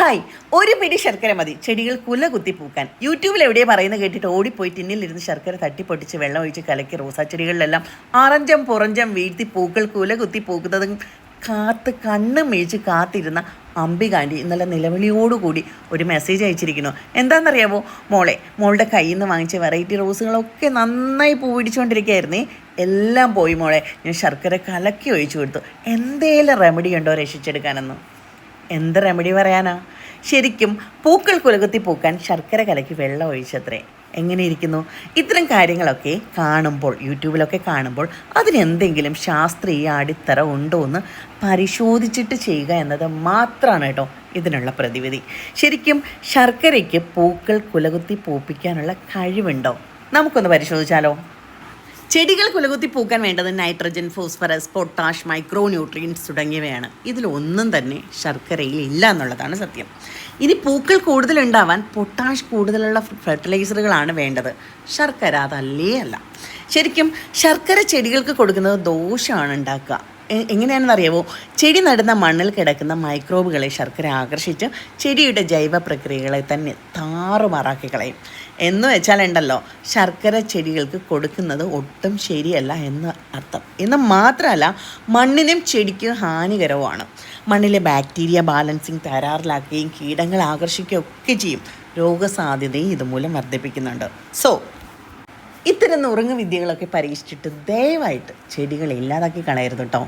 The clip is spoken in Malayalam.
ഹായ് ഒരു പിടി ശർക്കര മതി. ചെടികൾ കുല കുത്തി പൂക്കാൻ. യൂട്യൂബിൽ എവിടെയോ പറയുന്നത് കേട്ടിട്ട് ഓടിപ്പോയി ടിന്നിലിരുന്ന് ശർക്കര തട്ടിപ്പൊട്ടിച്ച് വെള്ളം ഒഴിച്ച് കലക്കി റോസാ ചെടികളിലെല്ലാം അറഞ്ചം പുറഞ്ചം വീഴ്ത്തി പൂക്കൾ കുല കുത്തി പൂക്കുന്നതും കാത്ത് കണ്ണ് മേഴിച്ച് കാത്തിരുന്ന അംബികാണ്ടി ഇന്നലെ നിലവിളിയോടുകൂടി ഒരു മെസ്സേജ് അയച്ചിരിക്കുന്നു. എന്താണെന്നറിയാമോ മോളെ മോളുടെ കയ്യിൽ നിന്ന് വാങ്ങിച്ച വെറൈറ്റി റോസുകളൊക്കെ നന്നായി പൂ പിടിച്ചുകൊണ്ടിരിക്കുകയായിരുന്നേ എല്ലാം പോയി മോളെ. ഞാൻ ശർക്കര കലക്കി ഒഴിച്ചു കൊടുത്തു. എന്തേലും റെമഡി ഉണ്ടോ രക്ഷിച്ചെടുക്കാനെന്ന്? എന്ത് റെമഡി പറയാനാ? ശരിക്കും പൂക്കൾ കുലകുത്തി പൂക്കാൻ ശർക്കര കലക്കി വെള്ളം ഒഴിച്ചത്രേ. എങ്ങനെ ഇരിക്കുന്നു? ഇത്തരം കാര്യങ്ങളൊക്കെ കാണുമ്പോൾ യൂട്യൂബിലൊക്കെ കാണുമ്പോൾ അതിനെന്തെങ്കിലും ശാസ്ത്രീയ അടിത്തറ ഉണ്ടോ എന്ന് പരിശോധിച്ചിട്ട് ചെയ്യുക എന്നത് മാത്രമാണ് കേട്ടോ ഇതിനുള്ള പ്രതിവിധി. ശരിക്കും ശർക്കരയ്ക്ക് പൂക്കൾ കുലകുത്തി പൂപ്പിക്കാനുള്ള കഴിവുണ്ടോ? നമുക്കൊന്ന് പരിശോധിച്ചാലോ? ചെടികൾ കുലകുത്തി പൂക്കാൻ വേണ്ടത് nitrogen phosphorus potash micro nutrients തുടങ്ങിയവയാണ്. ഇതിലൊന്നും തന്നെ ശർക്കരയിൽ ഇല്ല എന്നുള്ളതാണ് സത്യം. ഇനി പൂക്കൾ കൂടുതലുണ്ടാവാൻ പൊട്ടാഷ് കൂടുതലുള്ള ഫെർട്ടിലൈസറുകളാണ് വേണ്ടത്. ശർക്കര അതല്ലേ അല്ല. ശരിക്കും ശർക്കര ചെടികൾക്ക് കൊടുക്കുന്നത് ദോഷമാണ് ഉണ്ടാക്കുക. എങ്ങനെയാണെന്ന് അറിയാവോ ചെടി നടുന്ന മണ്ണിൽ കിടക്കുന്ന മൈക്രോബുകളെ ശർക്കര ആകർഷിച്ച് ചെടിയുടെ ജൈവ പ്രക്രിയകളെ തന്നെ താറുമാറാക്കി കളയും. എന്ന് വെച്ചാൽ ഉണ്ടല്ലോ ശർക്കര ചെടികൾക്ക് കൊടുക്കുന്നത് ഒട്ടും ശരിയല്ല എന്ന് അർത്ഥം. എന്ന് മാത്രമല്ല മണ്ണിനും ചെടിക്കും ഹാനികരവുമാണ്. മണ്ണിലെ ബാക്ടീരിയ ബാലൻസിങ് തരാറിലാക്കുകയും കീടങ്ങൾ ആകർഷിക്കുകയും ഒക്കെ ചെയ്യും. രോഗസാധ്യതയും ഇതുമൂലം വർദ്ധിപ്പിക്കുന്നുണ്ട്. സോ ഇത്തരം നുറുങ്ങ് വിദ്യകളൊക്കെ പരീക്ഷിച്ചിട്ട് ദയവായിട്ട് ചെടികൾ ഇല്ലാതാക്കി കളയരുത് കേട്ടോ.